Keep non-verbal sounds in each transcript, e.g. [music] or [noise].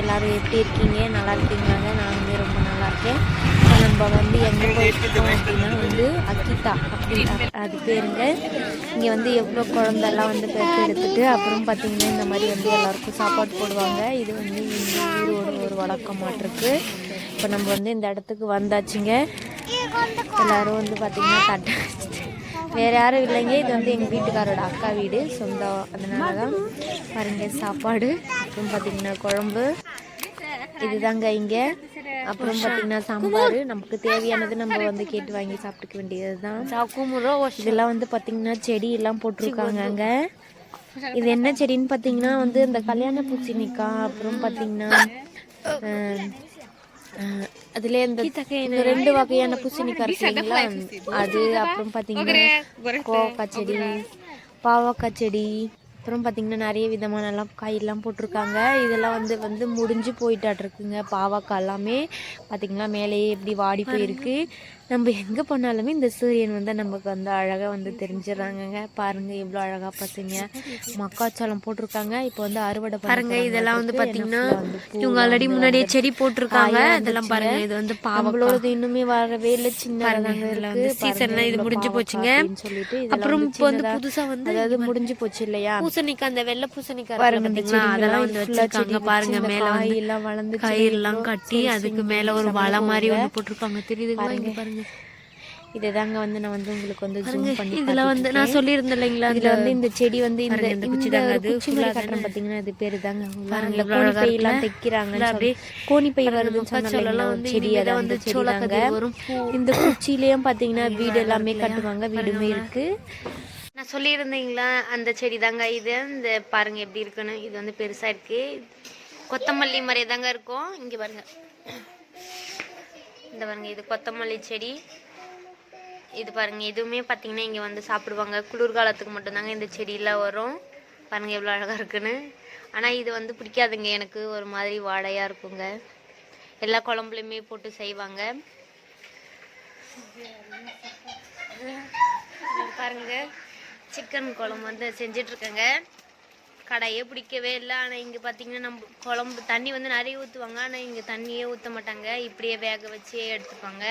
எல்லாரும் எப்படி இருக்கீங்க? நல்லா இருக்கீங்களாங்க? வந்து ரொம்ப நல்லா இருக்கேன். நம்ம வந்து எங்கே போயிருக்கோம் அப்படின்னா வந்து அக்கிதா அப்படி அது பேருங்க. இங்கே வந்து எவ்வளோ குழந்தெல்லாம் வந்து பெற்று எடுத்துட்டு அப்புறம் பார்த்தீங்கன்னா இந்த மாதிரி வந்து எல்லாருக்கும் சாப்பாடு போடுவாங்க. இது வந்து இந்த ஊரோட ஒரு வழக்கமாட்டிருக்கு. இப்போ நம்ம வந்து இந்த இடத்துக்கு வந்தாச்சுங்க. எல்லோரும் வந்து பார்த்தீங்கன்னா தட்டை [laughs] வேறு யாரும் இல்லைங்க. இது வந்து எங்கள் வீட்டுக்காரோட அக்கா வீடு. சொந்தம் அதனால தான் பாருங்க சாப்பாடு. அப்புறம் பார்த்தீங்கன்னா குழம்பு. இதுதாங்க இங்கே. அப்புறம் பார்த்தீங்கன்னா சாம்பார். நமக்கு தேவையானது நம்ம வந்து கேட்டு வாங்கி சாப்பிட்டுக்க வேண்டியது தான் இதெல்லாம் வந்து பார்த்தீங்கன்னா செடி எல்லாம் போட்டிருக்காங்க அங்கே. இது என்ன செடின்னு பார்த்தீங்கன்னா வந்து இந்த கல்யாண பூசணிக்காய் அப்புறம் பார்த்தீங்கன்னா அதுல இந்த ரெண்டு வகையான பூசணிக்காய் இருக்கு இல்லைங்களா? அது அப்புறம் பார்த்தீங்கன்னா கோவக்காய் செடி பாவக்காய் செடி அப்புறம் பார்த்தீங்கன்னா நிறைய விதமான எல்லாம் காயெல்லாம் போட்டிருக்காங்க. இதெல்லாம் வந்து வந்து முடிஞ்சு போயிட்டாட்ருக்குங்க பாவக்காய் எல்லாமே பார்த்தீங்களா மேலேயே எப்படி வாடி போயிருக்கு. நம்ம எங்கே போனாலுமே இந்த சூரியன் வந்து நமக்கு வந்து அழகாக வந்து தெரிஞ்சிடறாங்கங்க. பாருங்க எவ்வளோ அழகாக பசங்க மக்காச்சோளம் போட்டிருக்காங்க. இப்போ வந்து அறுவடை பாருங்க இதெல்லாம் வந்து பார்த்தீங்கன்னா இவங்க ஆல்ரெடி முன்னாடியே செடி போட்டிருக்காங்க. இதெல்லாம் பாருங்க இது வந்து பாவங்களோட இன்னுமே வரவே இல்லை. சின்ன வந்து சீசன்லாம் இது முடிஞ்சு போச்சுங்க. சொல்லிட்டு அப்புறம் இப்போ வந்து புதுசா வந்து அதாவது முடிஞ்சு போச்சு இல்லையா? பூசணிக்காய் அந்த வெள்ளை பூசணிக்காய் பாருங்க அதெல்லாம் வந்து வச்சிருக்காங்க. பாருங்க மேல வந்து எல்லாம் வளர்ந்து கயிறுலாம் கட்டி அதுக்கு மேல ஒரு வலை மாதிரி ஒன்று போட்டிருக்காங்க. தெரியுதுங்களா? இங்க பாருங்க. இதுதாங்க வந்து நான் வந்து உங்களுக்கு வந்து ஜூம் பண்ணி இதுல வந்து நான் சொல்லியிருந்தேன் இல்லைங்களா இதுல வந்து இந்த செடி வந்து இந்த இந்த குச்சி தாங்க அது குச்சி மாதிரி கட்டுறேன் பாத்தீங்கன்னா இது பேரு தாங்க பாருங்க கோணி பை எல்லாம் தைக்கிறாங்க அப்படியே கோணி பை வருதுன்னு சொல்லலாம் வந்து செடி அதை வந்து செடிதாங்க. இந்த குச்சியிலயும் பாத்தீங்கன்னா வீடு எல்லாமே கட்டுவாங்க வீடுமே இருக்கு. நான் சொல்லியிருந்தீங்களா அந்த செடி தாங்க இது இந்த பாருங்க எப்படி இருக்குன்னு. இது வந்து பெருசாக இருக்கு. கொத்தமல்லி மாதிரியே தாங்க இருக்கும். இங்கே பாருங்க. இந்த பாருங்க இது கொத்தமல்லி செடி. இது பாருங்க எதுவுமே பார்த்தீங்கன்னா இங்கே வந்து சாப்பிடுவாங்க. குளிர்காலத்துக்கு மட்டும்தாங்க இந்த செடியெல்லாம் வரும். பாருங்க எவ்வளோ அழகாக இருக்குன்னு. ஆனால் இது வந்து பிடிக்காதுங்க. எனக்கு ஒரு மாதிரி வாடையாக இருக்குங்க. எல்லா குழம்புலையுமே போட்டு செய்வாங்க. பாருங்கள் சிக்கன் குழம்பு வந்து செஞ்சிட்ருக்கேங்க. கடையே பிடிக்கவே இல்லை. ஆனால் இங்கே பார்த்தீங்கன்னா நம்ம குழம்பு தண்ணி வந்து நிறைய ஊற்றுவாங்க ஆனால் இங்கே தண்ணியே ஊற்ற மாட்டாங்க. இப்படியே வேக வச்சு எடுத்துப்பாங்க.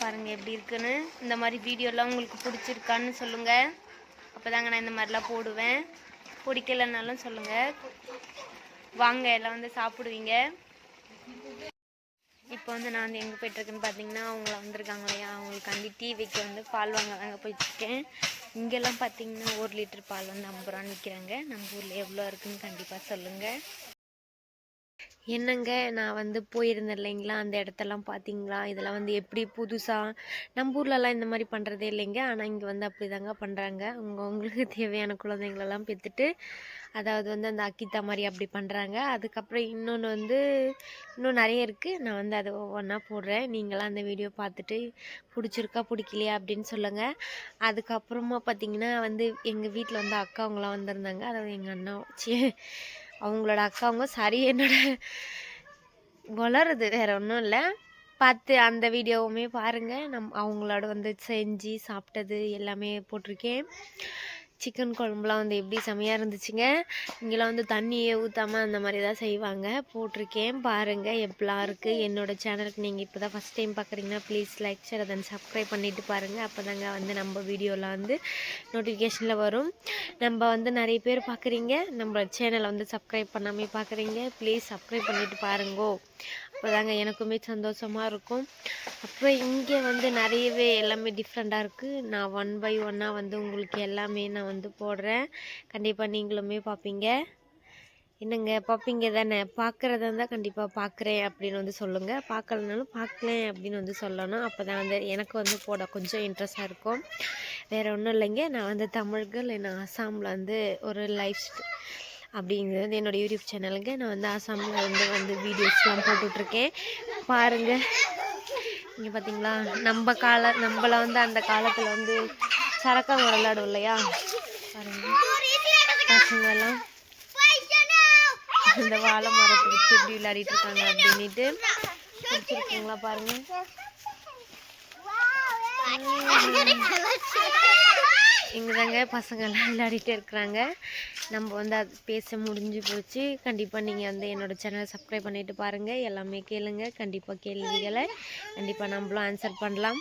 பாருங்கள் எப்படி இருக்குன்னு. இந்த மாதிரி வீடியோலாம் உங்களுக்கு பிடிச்சிருக்கான்னு சொல்லுங்க. அப்போதாங்க நான் இந்த மாதிரிலாம் போடுவேன். பிடிக்கலனாலும் சொல்லுங்கள் வாங்க எல்லாம் வந்து சாப்பிடுவீங்க. இப்போ வந்து நான் வந்து எங்கே போயிட்டுருக்கேன்னு பார்த்தீங்கன்னா அவங்கள வந்திருக்காங்க இல்லையா? அவங்களுக்கு அண்டி டீ வைக்க வந்து பால் வாங்க தாங்க போயிட்டுருக்கேன். இங்கெல்லாம் பார்த்தீங்கன்னா ஒரு லிட்டர் பால் வந்து ஐம்பது ரூபான்னு விற்கிறாங்க நம்ம ஊரில் எவ்வளோ இருக்குதுன்னு கண்டிப்பாக சொல்லுங்கள் என்னங்க நான் வந்து போயிருந்தேன் இல்லைங்களா? அந்த இடத்தெல்லாம் பார்த்தீங்களா? இதெல்லாம் வந்து எப்படி புதுசாக நம்ம ஊர்லலாம் இந்த மாதிரி பண்ணுறதே இல்லைங்க. ஆனால் இங்கே வந்து அப்படி தாங்க பண்ணுறாங்க அவங்க அவங்களுக்கு [laughs] தேவையான குழந்தைங்களெல்லாம் பெற்றுட்டு அதாவது வந்து அந்த அக்கித்தா மாதிரி அப்படி பண்ணுறாங்க அதுக்கப்புறம் இன்னொன்று வந்து இன்னும் நிறைய இருக்குது நான் வந்து அதை ஒவ்வொன்றா போடுறேன். நீங்களாம் அந்த வீடியோ பார்த்துட்டு பிடிச்சிருக்கா? பிடிக்கலையா? அப்படின்னு சொல்லுங்கள் அதுக்கப்புறமா பார்த்தீங்கன்னா வந்து எங்கள் வீட்டில் வந்து அக்காவங்களாம் வந்திருந்தாங்க. அதாவது எங்கள் அண்ணா ச்சீ, அவங்களோட அக்காவங்க சரி என்னோட வளருது வேற ஒன்றும் இல்லை. பார்த்து அந்த வீடியோவுமே பாருங்கள் நம் அவங்களோட வந்து செஞ்சு சாப்பிட்டது எல்லாமே போட்டிருக்கேன். சிக்கன் குழம்புலாம் வந்து எப்படி செமையாக இருந்துச்சுங்க? இங்கெல்லாம் வந்து தண்ணியே ஊற்றாம அந்த மாதிரி தான் செய்வாங்க. போட்டிருக்கேன். பாருங்கள் எப்படிலாம் இருக்குது என்னோடய சேனலுக்கு நீங்கள் இப்போ தான் ஃபஸ்ட் டைம் பார்க்குறீங்கன்னா ப்ளீஸ் லைக் ஷேர் அதை சப்ஸ்கிரைப் பண்ணிவிட்டு பாருங்கள் அப்போ தாங்க வந்து நம்ம வீடியோலாம் வந்து நோட்டிஃபிகேஷனில் வரும். நம்ம வந்து நிறைய பேர் பார்க்குறீங்க நம்ம சேனலை வந்து சப்ஸ்கிரைப் பண்ணாமல் பார்க்குறீங்க ப்ளீஸ் சப்ஸ்கிரைப் பண்ணிவிட்டு பாருங்கோ. அப்போதாங்க எனக்குமே சந்தோஷமாக இருக்கும். அப்புறம் இங்கே வந்து நிறையவே எல்லாமே டிஃப்ரெண்ட்டாக இருக்குது நான் ஒன் பை ஒன்னாக வந்து உங்களுக்கு எல்லாமே நான் வந்து போடுறேன். கண்டிப்பாக நீங்களுமே பார்ப்பீங்க என்னங்க பார்ப்பீங்க தானே? பார்க்குறதா இருந்தால் கண்டிப்பாக பார்க்குறேன் அப்படின்னு வந்து சொல்லுங்கள் பார்க்கலனாலும் பார்க்கலேன் அப்படின்னு வந்து சொல்லணும். அப்போ தான் வந்து எனக்கு வந்து போட கொஞ்சம் இன்ட்ரெஸ்டாக இருக்கும். வேறு ஒன்றும் இல்லைங்க. நான் வந்து தமிழ்கள் நான் அசாமில் வந்து ஒரு லைஃப் அப்படிங்கிறது என்னோடய யூடியூப் சேனலுங்க நான் வந்து ஆசாமில் வந்து வந்து வீடியோஸ்லாம் போட்டுட்ருக்கேன். பாருங்கள் இங்கே பார்த்தீங்களா நம்ம கால நம்மள வந்து அந்த காலத்தில் வந்து சரக்காங்க விளையாடும் இல்லையா? பாருங்க. பசங்கெல்லாம் இந்த வாழை மரத்தை வச்சு எப்படி விளையாடிட்டு இருக்காங்க அப்படின்ட்டு பிடிச்சிருக்குங்களா பாருங்க? [laughs] இங்கே தாங்க பசங்கள்லாம் [laughs] விளையாடிட்டே இருக்கிறாங்க. நம்ம வந்து அது பேச முடிஞ்சு போச்சு. கண்டிப்பாக நீங்கள் வந்து என்னோடய சேனலை சப்ஸ்கிரைப் பண்ணிவிட்டு பாருங்கள் எல்லாமே கேளுங்க. கண்டிப்பாக கேள்விகளை கண்டிப்பாக நம்மளும் ஆன்சர் பண்ணலாம்.